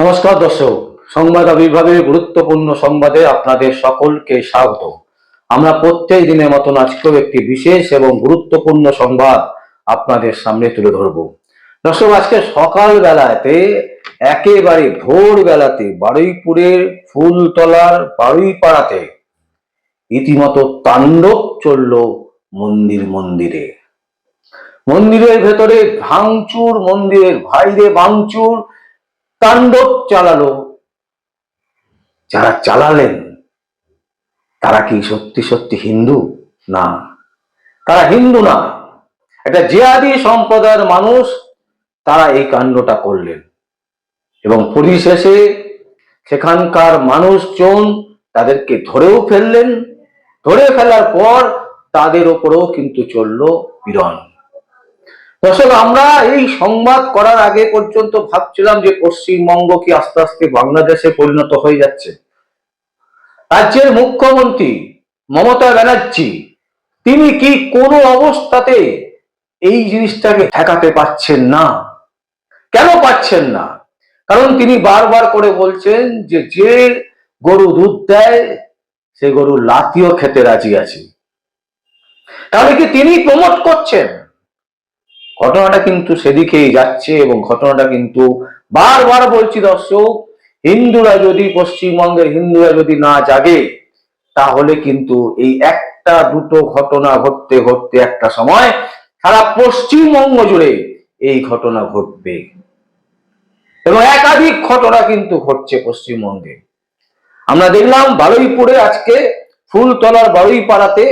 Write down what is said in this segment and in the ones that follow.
নমস্কার দর্শক, সংবাদ আবির্ভাবের গুরুত্বপূর্ণ সংবাদে আপনাদের সকলকে স্বাগত। আমরা প্রত্যেক দিনের মতন আজকেও একটি বিশেষ এবং গুরুত্বপূর্ণ সংবাদ আপনাদের সামনে তুলে ধরব। দর্শক, আজকে সকাল বেলাতে একেবারে ভোর বেলাতে বারুইপুরের ফুলতলার বারুইপাড়াতে রীতিমতো তাণ্ডব চলল মন্দির মন্দিরে। মন্দিরের ভেতরে ভাঙচুর, মন্দিরের ভাইরে ভাঙচুর তাণ্ডব চালালো। যারা চালালেন, তারা কি সত্যি সত্যি হিন্দু? না। তারা হিন্দু না। একটা জিহাদি সম্প্রদায়ের মানুষ, তারা এই কাণ্ডটা করলেন। এবং পরিশেষে সেখানকার মানুষজন তাদেরকে ধরেও ফেললেন। ধরে ফেলার পর তাদের ওপরেও কিন্তু চলল পীড়ন দর্শক, আমরা এই সংবাদ করার আগে পর্যন্ত ভাবছিলাম যে পশ্চিমবঙ্গ কি আস্তে আস্তে বাংলাদেশে পরিণত হয়ে যাচ্ছে। রাজ্যের মুখ্যমন্ত্রী মমতা ব্যানার্জি, তিনি কি কোনো অবস্থাতে এই জিনিসটাকে ঠেকাতে পাচ্ছেন না? কেন পাচ্ছেন না? কারণ তিনি বারবার করে বলছেন যে যে গরু দুধ দেয়, সে গরু লাতিও খেতে রাজি আছে। তাহলে কি তিনি প্রমোট করছেন? ঘটনাটা কিন্তু সেদিকেই যাচ্ছে এবং ঘটনাটা কিন্তু বারবার বলছি দর্শক, হিন্দুরা যদি পশ্চিমবঙ্গের হিন্দুরা যদি না জাগে, তাহলে কিন্তু এই একটা দুটো ঘটনা ঘটতে ঘটতে একটা সময় সারা পশ্চিমবঙ্গ জুড়ে এই ঘটনা ঘটবে। এবং একাধিক ঘটনা কিন্তু ঘটছে পশ্চিমবঙ্গে। আমরা দেখলাম বারুইপুরে আজকে ফুলতলার বারুইপাড়াতে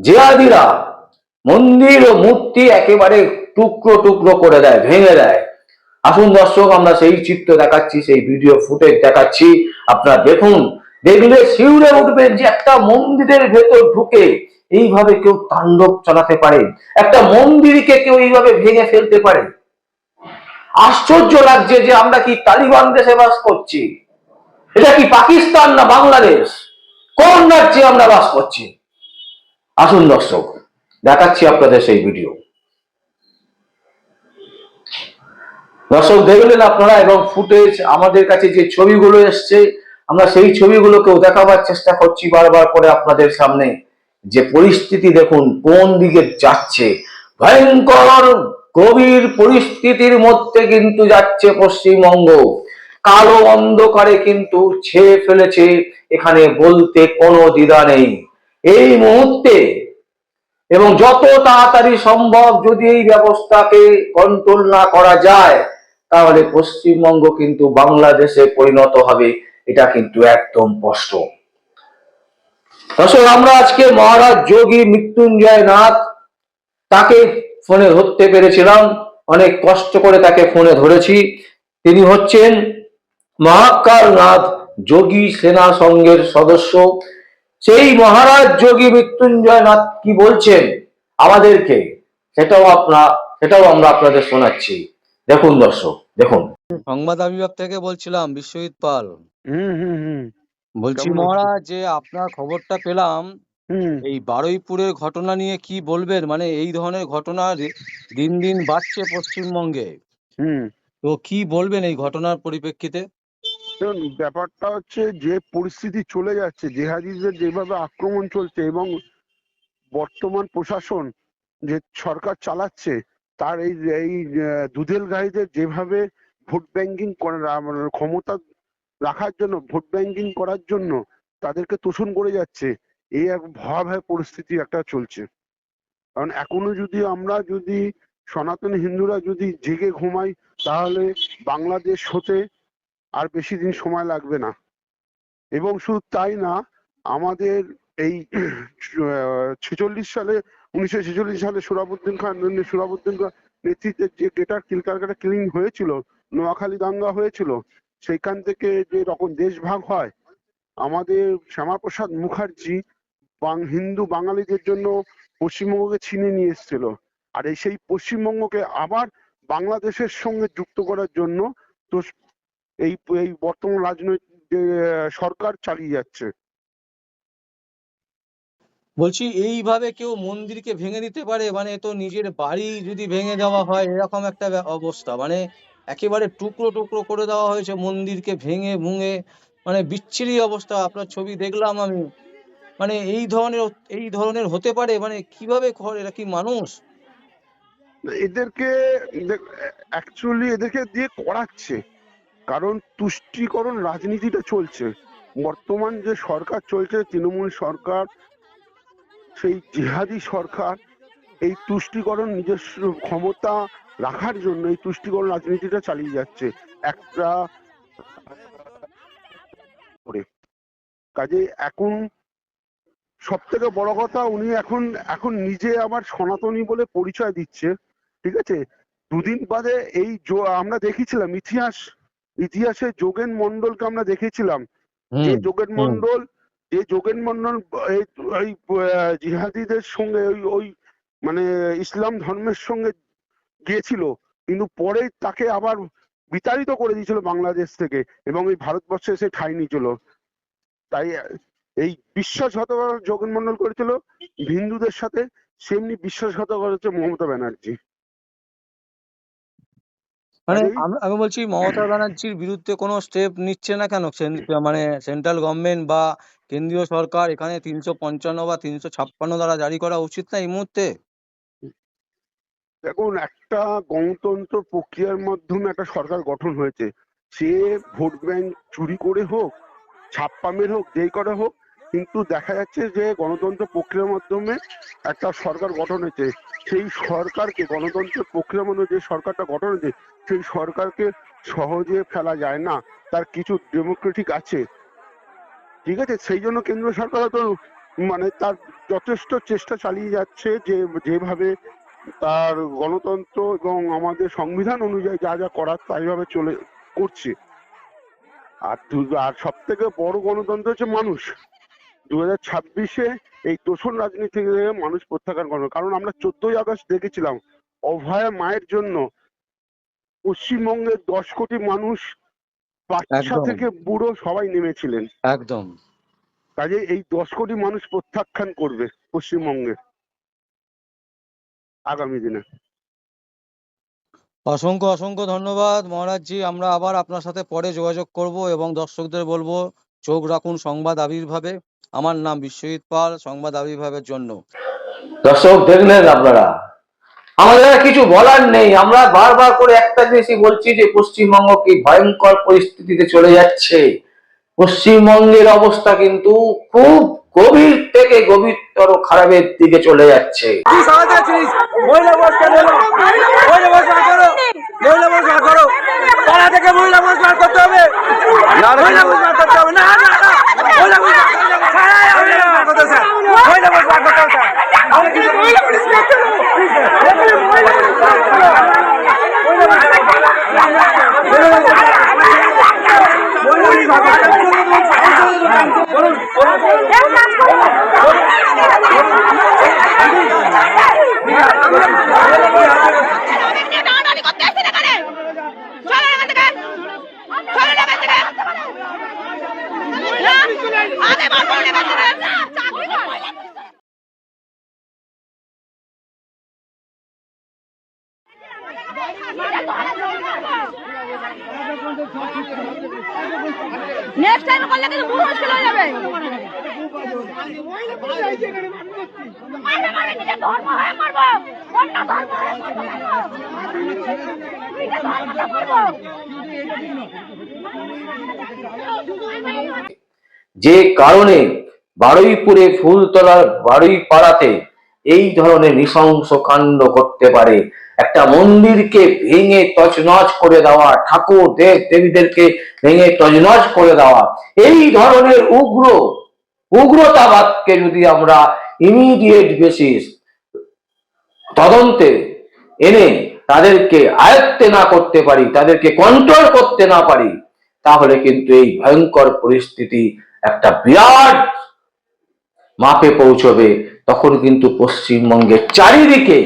জেহাদিরা মন্দির ও মূর্তি একেবারে টুকরো টুকরো করে দেয়, ভেঙে দেয়। আসুন দর্শক, আমরা সেই চিত্র দেখাচ্ছি, সেই ভিডিও ফুটেজ দেখাচ্ছি। আপনারা দেখুন দেখলে শিউরে উঠবেন যে একটা মন্দিরের ভেতর ঢুকে এইভাবে কেউ তাণ্ডব চালাতে পারে, একটা মন্দিরকে কেউ এইভাবে ভেঙে ফেলতে পারে। আশ্চর্য লাগছে যে আমরা কি তালিবান দেশে বাস করছি? এটা কি পাকিস্তান না বাংলাদেশ? কোন রাজ্যে আমরা বাস করছি? আসুন দর্শক দেখাচ্ছি আপনাদের সেই ভিডিও দর্শক দেখলেন আপনারা, এবং ফুটেজ আমাদের কাছে যে ছবিগুলো এসছে, আমরা সেই ছবিগুলোকেও দেখাবার চেষ্টা করছি বারবার করে আপনাদের সামনে। যে পরিস্থিতি দেখুন, কোন দিকে যাচ্ছে? ভয়ঙ্কর, গভীর পরিস্থিতির মধ্যে কিন্তু যাচ্ছে পশ্চিমবঙ্গ। কালো অন্ধকারে কিন্তু ছেয়ে ফেলেছে, এখানে বলতে কোনো দ্বিধা নেই। এই মুহূর্তে এবং যত তাড়াতাড়ি সম্ভব যদি এই ব্যবস্থাকে কন্ট্রোল না করা যায়, তাহলে পশ্চিমবঙ্গ কিন্তু বাংলাদেশে পরিণত হবে, এটা কিন্তু একদম স্পষ্ট। দর্শক, আমরা আজকে মহারাজ যোগী মৃত্যুঞ্জয় নাথ, তাকে ফোনে ধরতে পেরেছিলাম, অনেক কষ্ট করে তাকে ফোনে ধরেছি। তিনি হচ্ছেন মহাকাল নাথ যোগী সেনা সংঘের সদস্য। সেই মহারাজ যোগী মৃত্যুঞ্জয় নাথ কি বলছেন আমাদেরকে? সেটাও আপনা সেটাও আমরা আপনাদের শোনাচ্ছি। দেখুন দর্শক দেখুন। সংবাদ বিভাগ থেকে বলছিলাম বিশ্বজিৎ পাল। হুম হুম হুম। বলছি মহারাজ যে আপনার খবরটা পেলাম হুম। এই বারুইপুরের ঘটনা নিয়ে কি বলবেন? মানে এই ধরনের ঘটনা দিন দিন বাড়ছে পশ্চিমবঙ্গে। হুম। তো কি বলবেন এই ঘটনার পরিপ্রেক্ষিতে? ব্যাপারটা হচ্ছে যে পরিস্থিতি চলে যাচ্ছে, জেহাদিদের যেভাবে আক্রমণ চলছে এবং বর্তমান প্রশাসন যে সরকার চালাচ্ছে, তার এই এই দুধেল গাড়িদের যেভাবে ভোট ব্যাংকিং করার মানে ক্ষমতা রাখার জন্য, ভোট ব্যাংকিং করার জন্য তাদেরকে তোষণ করে যাচ্ছে, এই এক ভয়াবহ পরিস্থিতি একটা চলছে। কারণ এখনও যদি আমরা যদি সনাতন হিন্দুরা যদি জেগে ঘুমাই, তাহলে বাংলাদেশ হতে আর বেশি দিন সময় লাগবে না। এবং শুধু তাই না, আমাদের এই ছেচল্লিশ সালে, উনিশশো ছেচল্লিশ সালে সুরাবুদ্দিন খান, সুরাবুদ্দিন নেতৃত্বে যে গ্রেটার কিলকারকাটা কিলিং হয়েছিল, নোয়াখালী দাঙ্গা হয়েছিল, সেইখান থেকে যে রকম দেশভাগ হয়, আমাদের শ্যামাপ্রসাদ মুখার্জি বাং- হিন্দু বাঙালিদের জন্য পশ্চিমবঙ্গকে ছিনিয়ে নিয়ে এসেছিল। আর এই সেই পশ্চিমবঙ্গকে আবার বাংলাদেশের সঙ্গে যুক্ত করার জন্য তো এই এই বর্তমান রাজনৈতিক যে সরকার চালিয়ে যাচ্ছে। বলছি এইভাবে কেউ মন্দিরকে ভেঙে দিতে পারে? মানে তো নিজের বাড়ি যদি ভেঙে দেওয়া হয় এরকম একটা অবস্থা। মানে একেবারে টুকরো টুকরো করে দেওয়া হয়েছে মন্দিরকে ভেঙে ভুঙে। মানে বিচ্ছিরি অবস্থা আপনার ছবি দেখলাম আমি। মানে এই ধরনের এই ধরনের হতে পারে? মানে কীভাবে করে? এরা কি মানুষ? এদেরকে অ্যাকচুয়ালি এদেরকে দিয়ে করাচ্ছে। কারণ তুষ্টিকরণ রাজনীতিটা চলছে। বর্তমান যে সরকার চলছে, তৃণমূল সরকার, সেই জিহাদি সরকার, এই তুষ্টিকরণ নিজস্ব ক্ষমতা রাখার জন্য এই তুষ্টিকরণ রাজনীতিটা চালিয়ে যাচ্ছে। একটা করে। কাজে এখন সব থেকে বড় কথা, উনি এখন এখন নিজে আবার সনাতনী বলে পরিচয় দিচ্ছে, ঠিক আছে? দুদিন বাদে এই আমরা দেখেছিলাম ইতিহাস ইতিহাসে যোগেন মন্ডলকে আমরা দেখেছিলাম যে যোগেন মন্ডল যে যোগেন মন্ডল এই জিহাদিদের সঙ্গে ওই ওই মানে ইসলাম ধর্মের সঙ্গে গিয়েছিল। কিন্তু পরে তাকে আবার বিতাড়িত করে দিয়েছিল বাংলাদেশ থেকে এবং এই ভারতবর্ষে এসে ঠাঁই নিয়েছিল। তাই এই বিশ্বাসঘাতকতা যোগেন মন্ডল করেছিল। হিন্দুদের সাথে সেমনি বিশ্বাসঘাতকতা করেছে মমতা ব্যানার্জি। মানে আমি আমি বলছি মমতা ব্যানার্জির বিরুদ্ধে কোনো স্টেপ নিচ্ছে না কেন? মানে সেন্ট্রাল গভর্নমেন্ট বা কেন্দ্রীয় সরকার এখানে তিনশো পঞ্চান্ন বা তিনশো ছাপ্পান্ন দ্বারা জারি করা উচিত না এই মুহূর্তে? দেখুন একটা গণতন্ত্র প্রক্রিয়ার মাধ্যমে একটা সরকার গঠন হয়েছে। সে ভোট ব্যাংক চুরি করে হোক ছাপ্পা মেরে হোক যেই করে হোক কিন্তু দেখা যাচ্ছে যে গণতন্ত্র প্রক্রিয়ার মাধ্যমে একটা সরকার গঠন হয়েছে। সেই সরকারকে গণতন্ত্রের প্রক্রিয়ার মধ্যে যে সরকারটা গঠন হয়েছে সেই সরকারকে সহজে ফেলা যায় না। তার কিছু ডেমোক্রেটিক আছে। ঠিক আছে? সেই জন্য কেন্দ্র সরকার তো মানে তার যথেষ্ট চেষ্টা চালিয়ে যাচ্ছে যে, যেভাবে তার গণতন্ত্র এবং আমাদের সংবিধান অনুযায়ী যা যা করার তাইভাবে চলে, করছে। আর আর সব থেকে বড় গণতন্ত্র হচ্ছে মানুষ। দু হাজার ছাব্বিশে এই তোষণ রাজনীতি থেকে মানুষ প্রত্যাখ্যান করবে কারণ আমরা চোদ্দই আগস্ট দেখেছিলাম। অভয়া মায়ের জন্য পশ্চিমবঙ্গের দশ কোটি মানুষ বাচ্চা থেকে বুড়ো সবাই নেমেছিলেন। একদম। কাজে এই দশ কোটি মানুষ প্রত্যাখ্যান করবে পশ্চিমবঙ্গে আগামী দিনে। অসংখ্য অসংখ্য ধন্যবাদ মহারাজজি। আমরা আবার আপনার সাথে পরে যোগাযোগ করব এবং দর্শকদের বলব চোখ রাখুন সংবাদ আবির্ভাবে। আমার নাম বিশ্বজিৎ পাল সংবাদ আবির্ভাবের জন্য। দর্শক দেখলেন আপনারা। আমাদের কিছু বলার নেই। আমরা বারবার করে একটা জিনিসই বলছি যে পশ্চিমবঙ্গ কি ভয়ঙ্কর পরিস্থিতিতে চলে যাচ্ছে। পশ্চিমবঙ্গের অবস্থা কিন্তু খুব গভীর থেকে গভীরতর খারাপের দিকে চলে যাচ্ছে। তুই সমাজে আছিস মহিলা বস কেন এলো? মহিলা বস বার করো মহিলা বস বার করো পাড়া থেকে মহিলা বস বার করতে হবে মহিলা বস বার করতে হবে না না না মহিলা বস বার করতে হবে। স্যার, মহিলা বস বার করতে হবে, স্যার। মহিলা বস বার করতে হবে, স্যার। আমাদের নিয়ে টানাটানি করতে এসেছেন এখানে। চলেন এখান থেকে। চলেন এখান থেকে। না, আগে বার করুন এখান থেকে। চাকরি করো। নেক্সট টাইম করলে কিন্তু বহু মুশকিল হয়ে যাবে। ধর্ম যে কারণে বারুইপুরে ফুলতলার বারুইপাড়াতে এই ধরনের নৃশংস কাণ্ড করতে পারে। একটা মন্দিরকে ভেঙে তছনছ করে দেওয়া, ঠাকুর, দেব, দেবীদেরকে ভেঙে তছনছ করে দেওয়া, এই ধরনের উগ্র, উগ্রতাবাদকে যদি আমরা ইমিডিয়েট বেসিস তদন্তে এনে তাদেরকে আয়ত্তে না করতে পারি, তাদেরকে কন্ট্রোল করতে না পারি তাহলে কিন্তু এই ভয়ঙ্কর পরিস্থিতি একটা বিরাট মাপে পৌঁছবে। তখন কিন্তু পশ্চিমবঙ্গের চারিদিকে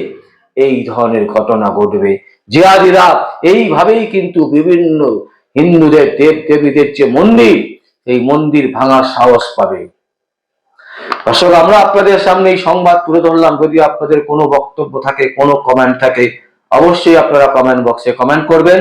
এই ধরনের ঘটনা ঘটবে। জিহাদিরা এইভাবেই কিন্তু বিভিন্ন হিন্দুদের, দেব দেবীদের যে মন্দির, এই মন্দির ভাঙার সাহস পাবে। দর্শক, আমরা আপনাদের সামনে এই সংবাদ তুলে ধরলাম। যদি আপনাদের কোনো বক্তব্য থাকে, কোনো কমেন্ট থাকে, অবশ্যই আপনারা কমেন্ট বক্সে কমেন্ট করবেন।